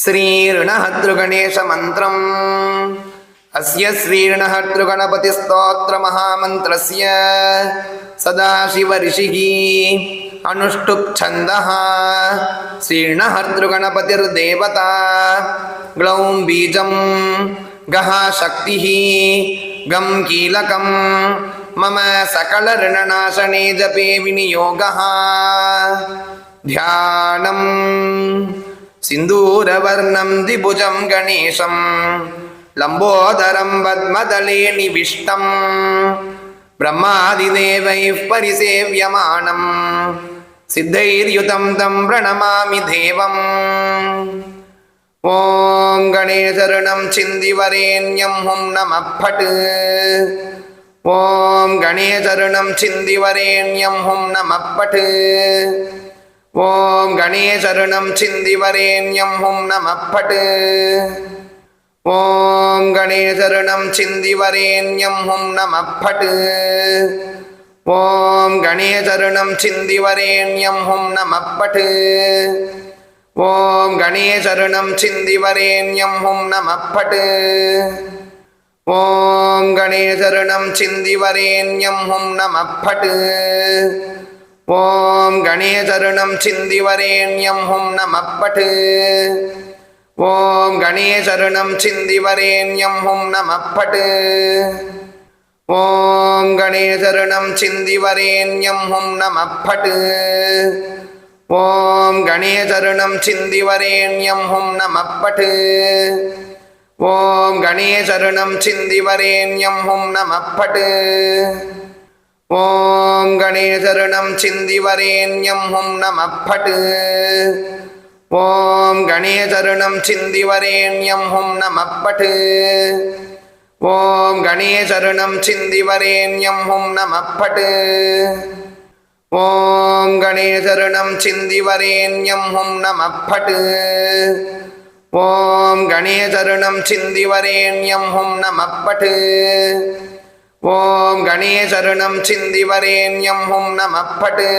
श्रीऋणहतृगणेशमन्त्रम् अस्य श्रीऋणहतृगणपतिस्तोत्रमहामन्त्रस्य सदाशिवऋषिः अनुष्टुप्छन्दः श्रीर्णहर्तृगणपतिर्देवता ग्लौं बीजं गः शक्तिः गं कीलकं मम सकलऋणनाशने जपे विनियोगः ध्यानम् सिन्दूरवर्णं द्विभुजं गणेशं लम्बोदरं पद्मदले निविष्टम् ब्रह्मादिदेवैः परिसेव्यमानम् सिद्धैर्युतं तं प्रणमामि देवम् ॐ गणेशरणं छिन्दिवरेण्यं हुं नमः फट् ॐ गणेशरणं छिन्दिवरेण्यं हुं नमः फट् ஓம் கணேசருணம் சிந்திவரேண்யம் ஹும் நமப்பட்டு. ஓம் கணேசருணம் சிந்திவரேண்யம் ஹும் நமப்பட்டு. ஓம் கணேசருணம் சிந்திவரேண்யம் ஹும் நமப்பட்டு. ஓம் கணேசருணம் சிந்திவரேண்யம் ஹும் நமப்பட்டு. ஓம் கணேசருணம் சிந்திவரேண்யம் ஹும் நமப்பட்டு. ஓம் கணேசருணம் சிந்திவரேண்யம் ஹும் நமப்பட்டு. ஓம் கணேசருணம் சிந்திவரேண்யம் ஹும் நமப்பட்டு. ஓம் கணேசருணம் சிந்திவரேண்யம் ஹும் நமப்பட்டு. ஓம் கணேசருணம் சிந்திவரேண்யம் ஹும் நமப்பட்டு. ஓம் கணேசருணம் சிந்திவரேண்யம் ஹும் நமப்பட்டு. ॐ गणेशरणं छिन्दिवरेण्यं हुं नमः फट् ॐ गणेशरणं छिन्दिवरेण्यं हुं नमः फट् ॐ गणेशरणं छिन्दिवरेण्यं हुं नमः फट् ॐ गणेशरणं छिन्दिवरेण्यं हुं नमः फट् ॐ गणेशरणं छिन्दिवरेण्यं हुं नमः फट् ஓம் கணேசருணம் சிந்திவரேண்யம் ஹும் நமப்பட்டு.